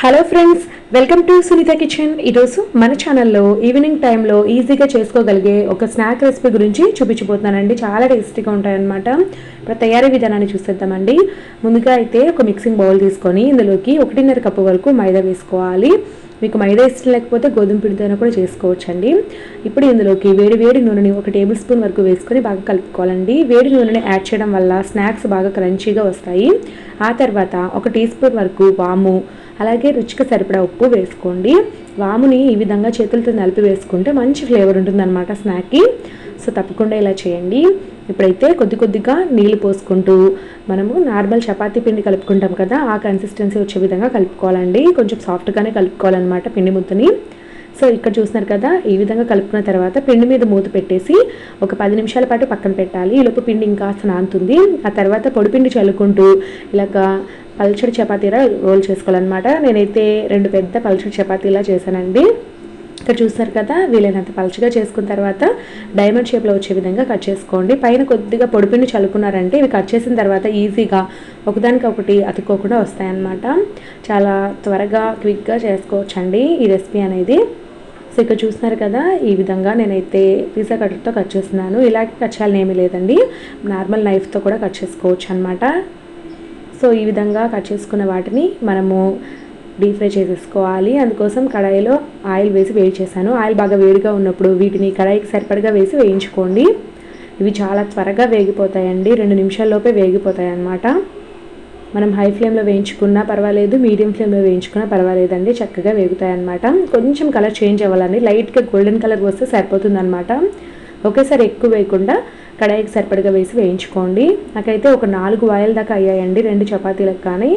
Hello friends welcome to Sunitha kitchen ఈరోజు మన ఛానల్లో ఈవినింగ్ టైంలో ఈజీగా చేసుకోగలిగే ఒక స్నాక్ రెసిపీ గురించి చూపించబోతున్నానండి. చాలా టేస్టీగా ఉంటాయన్నమాట. ఇప్పుడు తయారీ విధానాన్ని చూసేద్దామండి. ముందుగా అయితే ఒక మిక్సింగ్ బౌల్ తీసుకొని ఇందులోకి ఒకటిన్నర కప్పు వరకు మైదా వేసుకోవాలి. మీకు మైదా ఇష్టం లేకపోతే గోధుమ పిండితో కూడా చేసుకోవచ్చండి. ఇప్పుడు ఇందులోకి వేడి వేడి నూనెని ఒక టేబుల్ స్పూన్ వరకు వేసుకొని బాగా కలుపుకోవాలండి. వేడి నూనెని యాడ్ చేయడం వల్ల స్నాక్స్ బాగా క్రంచీగా వస్తాయి. ఆ తర్వాత ఒక టీ స్పూన్ వరకు వాము అలాగే రుచికి సరిపడా ఉప్పు వేసుకోండి. వాముని ఈ విధంగా చేతులతో నలిపి వేసుకుంటే మంచి ఫ్లేవర్ ఉంటుందన్నమాట స్నాక్కి సో తప్పకుండా ఇలా చేయండి. ఇప్పుడైతే కొద్ది కొద్దిగా నీళ్ళు పోసుకుంటూ మనము నార్మల్ చపాతీ పిండి కలుపుకుంటాం కదా ఆ కన్సిస్టెన్సీ వచ్చే విధంగా కలుపుకోవాలండి. కొంచెం సాఫ్ట్గానే కలుపుకోవాలన్నమాట పిండి ముద్దని. సో ఇక్కడ చూస్తున్నారు కదా ఈ విధంగా కలుపుకున్న తర్వాత పిండి మీద మూత పెట్టేసి ఒక పది నిమిషాల పాటు పక్కన పెట్టాలి. ఈలోపు పిండి ఇంకా నానుతుంది. ఆ తర్వాత పొడిపిండి చల్లుకుంటూ ఇలాగ పల్చడి చపాతీలా రోల్ చేసుకోవాలన్నమాట. నేనైతే రెండు పెద్ద పల్చడి చపాతీలా చేశానండి. ఇక్కడ చూస్తారు కదా వీలైనంత పలుచగా చేసుకున్న తర్వాత డైమండ్ షేప్లో వచ్చే విధంగా కట్ చేసుకోండి. పైన కొద్దిగా పొడిపిండి చల్లుకున్నారంటే ఇవి కట్ చేసిన తర్వాత ఈజీగా ఒకదానికొకటి అతుక్కోకుండా వస్తాయన్నమాట. చాలా త్వరగా క్విక్గా చేసుకోవచ్చండి ఈ రెసిపీ అనేది. సో ఇక్కడ చూస్తున్నారు కదా ఈ విధంగా నేనైతే పిజ్జా కట్టర్తో కట్ చేస్తున్నాను. ఇలాగే కట్ చేయాలని ఏమీ లేదండి. నార్మల్ నైఫ్తో కూడా కట్ చేసుకోవచ్చు అనమాట సో ఈ విధంగా కట్ చేసుకున్న వాటిని మనము డీప్ ఫ్రై చేసేసుకోవాలి. అందుకోసం కడాయిలో ఆయిల్ వేసి వేడి చేశాను. ఆయిల్ బాగా వేడిగా ఉన్నప్పుడు వీటిని కడాయికి సరిపడగా వేసి వేయించుకోండి. ఇవి చాలా త్వరగా వేగిపోతాయండి. రెండు నిమిషాల్లోపే వేగిపోతాయి అన్నమాట మనం హై ఫ్లేమ్లో వేయించుకున్నా పర్వాలేదు మీడియం ఫ్లేమ్లో వేయించుకున్నా పర్వాలేదండి. చక్కగా వేగుతాయి అన్నమాట కొంచెం కలర్ చేంజ్ అవ్వాలండి. లైట్గా గోల్డెన్ కలర్ వస్తే సరిపోతుంది అనమాట ఒకేసారి ఎక్కువ వేయకుండా కడాయికి సరిపడగా వేసి వేయించుకోండి. నాకైతే ఒక నాలుగు వాయిల్ దాకా అయ్యాయండి రెండు చపాతీలకు కానీ.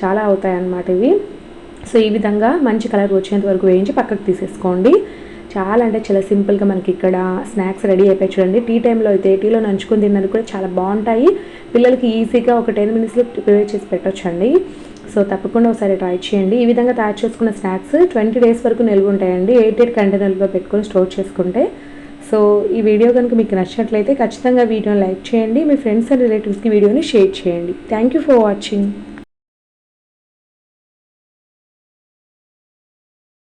చాలా అవుతాయి అన్నమాట ఇవి. సో ఈ విధంగా మంచి కలర్ వచ్చేంత వరకు వేయించి పక్కకు తీసేసుకోండి. చాలా అంటే చాలా సింపుల్గా మనకి ఇక్కడ స్నాక్స్ రెడీ అయిపోయి చూడండి. టీ టైంలో అయితే టీలో నంచుకుని తిన్నది కూడా చాలా బాగుంటాయి. పిల్లలకి ఈజీగా ఒక టెన్ మినిట్స్లో ప్రిపేర్ చేసి పెట్టొచ్చండి. సో తప్పకుండా ఒకసారి ట్రై చేయండి. ఈ విధంగా తయారు చేసుకున్న స్నాక్స్ ట్వంటీ డేస్ వరకు నిల్వ ఉంటాయండి. ఎయిట్ ఎయిట్ కంటైనర్లో పెట్టుకొని స్టోర్ చేసుకుంటే సో ఈ వీడియో కనుక మీకు నచ్చినట్లయితే ఖచ్చితంగా వీడియోని లైక్ చేయండి మీ ఫ్రెండ్స్ అండ్ రిలేటివ్స్కి వీడియోని షేర్ చేయండి. Thank you for watching